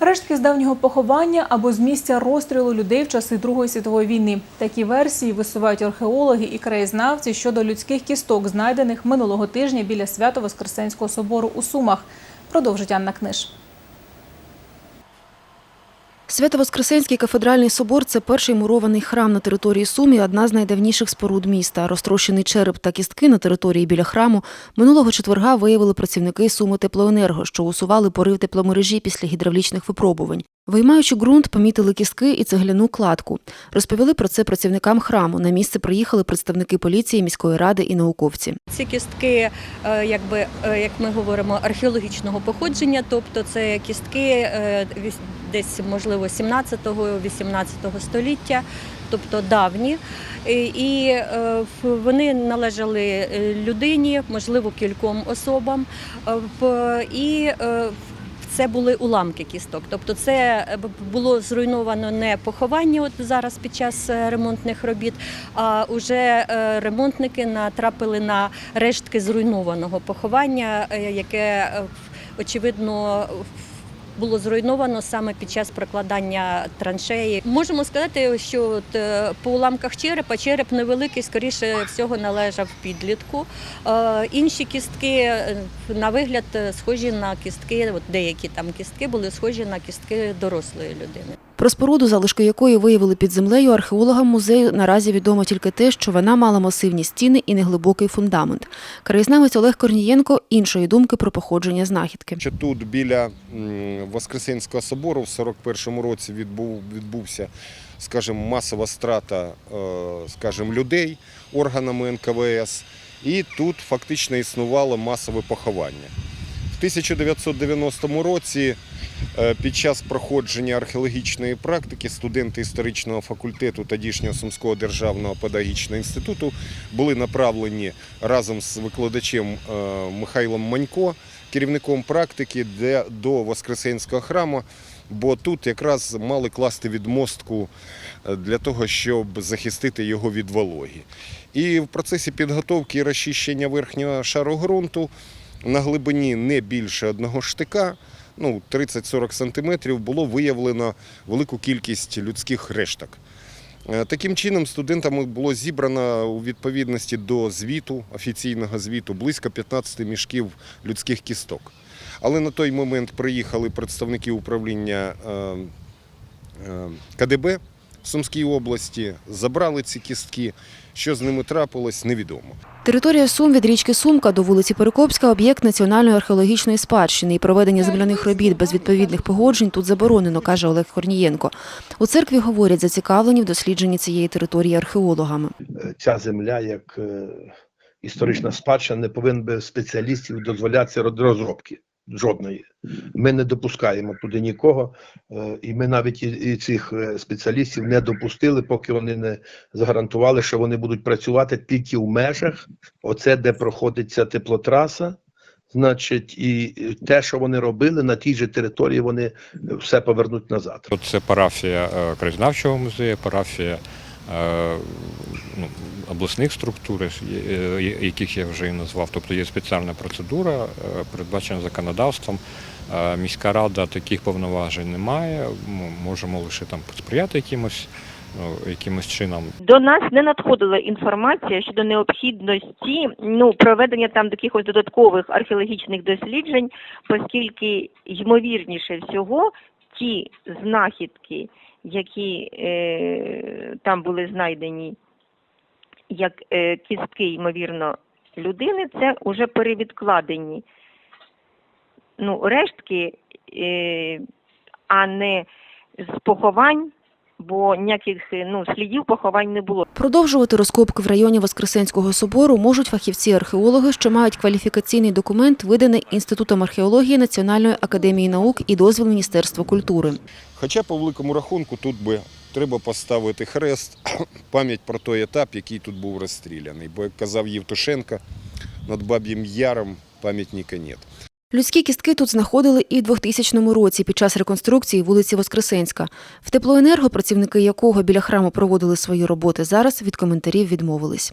Рештки з давнього поховання або з місця розстрілу людей в часи Другої світової війни. Такі версії висувають археологи і краєзнавці щодо людських кісток, знайдених минулого тижня біля Свято-Воскресенського собору у Сумах. Продовжить Анна Книж. Свято-Воскресенський кафедральний собор – це перший мурований храм на території Сумі, одна з найдавніших споруд міста. Розтрощений череп та кістки на території біля храму минулого четверга виявили працівники Суми Теплоенерго, що усували порив тепломережі після гідравлічних випробувань. Виймаючи ґрунт, помітили кістки і цегляну кладку. Розповіли про це працівникам храму. На місце приїхали представники поліції, міської ради і науковці. Ці кістки, е, якби е, як ми говоримо, археологічного походження, тобто це кістки е, десь можливо 17-18 століття, тобто давні. І- вони належали людині, можливо, кільком особам. І це були уламки кісток. Тобто це е, було зруйновано не поховання от зараз під час е, ремонтних робіт, а вже е, ремонтники натрапили на рештки зруйнованого поховання, яке очевидно було зруйновано саме під час прокладання траншеї. Можемо сказати, що от, е, по уламках черепа череп невеликий, скоріше всього належав підлітку. Е, Інші кістки е, на вигляд схожі на кістки, от деякі там кістки були схожі на кістки дорослої людини. Про споруду, залишки якої виявили під землею, археологам музею наразі відомо тільки те, що вона мала масивні стіни і неглибокий фундамент. Краєзнавець Олег Корнієнко іншої думки про походження знахідки. Що тут біля Воскресенського собору в 41-му році відбув, відбувся, скажімо, масова страта, е, скажімо, людей органами НКВС, і тут фактично існувало масове поховання. В 1990 році е, під час проходження археологічної практики студенти історичного факультету тодішнього Сумського державного педагогічного інституту були направлені разом з викладачем е, Михайлом Манько, керівником практики до Воскресенського храму, бо тут якраз мали класти відмостку е, для того, щоб захистити його від вологі. І в процесі підготовки і розчищення верхнього шару ґрунту на глибині не більше одного штика, ну 30-40 сантиметрів, було виявлено велику кількість людських решток. Е, Таким чином, студентами було зібрано у відповідності до звіту, офіційного звіту, близько 15 мішків людських кісток. Але на той момент приїхали представники управління е, е, КДБ в Сумській області, забрали ці кістки. Що з ними трапилось, невідомо. Територія Сум від річки Сумка до вулиці Перекопська – об'єкт національної археологічної спадщини і проведення земляних робіт без відповідних погоджень тут заборонено, каже Олег Корнієнко. У церкві говорять, зацікавлені в дослідженні цієї території археологами. Ця земля як е, історична спадщина не повинен би спеціалістів дозволятися род- розробки жодної. Ми не допускаємо туди нікого, е, і ми навіть і, цих е, спеціалістів не допустили, поки вони не загарантували, що вони будуть працювати тільки в межах, оце де проходить ця теплотраса. Значить, і те, що вони робили на тій же території, вони все повернуть назад. Це парафія е, краєзнавчого музею, парафія ну, обласних структур, е, яких я вже і назвав. Тобто є спеціальна процедура, е, передбачена законодавством. Е, Міська рада таких повноважень не має. Ми можемо лише там посприяти якимось, ну, якимось чином. До нас не надходила інформація щодо необхідності ну проведення там якихось додаткових археологічних досліджень, оскільки ймовірніше всього ті знахідки, які е, там були знайдені як е, кістки, ймовірно, людини, це вже перевідкладені ну, рештки, е, а не з поховань, бо ніяких е, ну, слідів поховань не було. Продовжувати розкопки в районі Воскресенського собору можуть фахівці-археологи, що мають кваліфікаційний документ, виданий Інститутом археології Національної академії наук і дозвіл Міністерства культури. Хоча, по великому рахунку, тут би треба поставити хрест, пам'ять про той етап, який тут був розстріляний. Бо, як казав Євтушенко, над Баб'їм Яром пам'ятника нет. Людські кістки тут знаходили і в 2000 році під час реконструкції вулиці Воскресенська. В теплоенерго, працівники якого біля храму проводили свої роботи, зараз від коментарів відмовились.